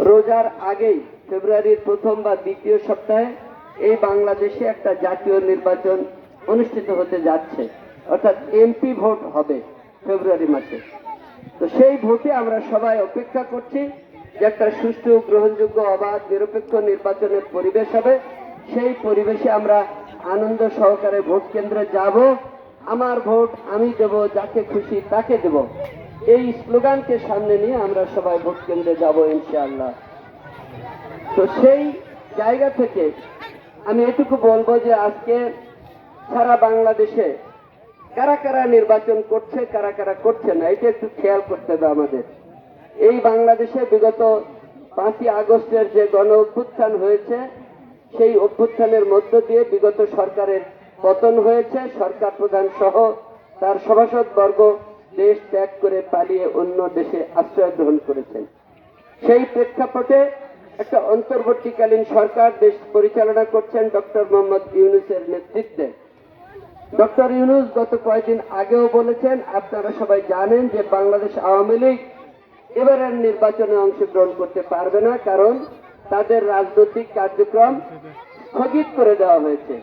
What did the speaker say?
রোজার আগেই ফেব্রুয়ারির প্রথম বা দ্বিতীয় সপ্তাহে এই বাংলাদেশে একটা জাতীয় নির্বাচন অনুষ্ঠিত হতে যাচ্ছে। অর্থাৎ এমপি ভোট হবে ফেব্রুয়ারি মাসে। তো সেই ভোটে আমরা সবাই অপেক্ষা করছি যে একটা সুষ্ঠু, গ্রহণযোগ্য, অবাধ, নিরপেক্ষ নির্বাচনের পরিবেশ হবে। সেই পরিবেশে আমরা আনন্দ সহকারে ভোট কেন্দ্রে যাব। আমার ভোট আমি দেব, যাকে খুশি তাকে দেব। এই স্লোগানকে সামনে নিয়ে আমরা সবাই ভোট কেন্দ্রে যাব ইনশাআল্লাহ। তো সেই জায়গা থেকে আমি এটুকু বলব যে আজকে সারা বাংলাদেশে কারা কারা নির্বাচন করছে, কারা কারা করছে না, এটা একটু খেয়াল করতে হবে আমাদের। এই বাংলাদেশে বিগত পাঁচই আগস্টের যে গণ অভ্যুত্থান হয়েছে, সেই অভ্যুত্থানের মধ্য দিয়ে বিগত সরকারের পতন হয়েছে। সরকার প্রধান সহ তার সভাসদ বর্গ দেশ ত্যাগ করে পালিয়ে অন্য দেশে আশ্রয় গ্রহণ করেছেন। সেই প্রেক্ষাপটে একটা অন্তর্বর্তীকালীন সরকার দেশ পরিচালনা করছেন ডক্টর মোহাম্মদ ইউনুসের নেতৃত্বে। ডক্টর ইউনুস গত কয়েকদিন আগেও বলেছেন, আপনারা সবাই জানেন যে বাংলাদেশ আওয়ামী লীগ এবারের নির্বাচনে অংশগ্রহণ করতে পারবে না, কারণ তাদের রাজনৈতিক কার্যক্রম স্থগিত করে দেওয়া হয়েছে।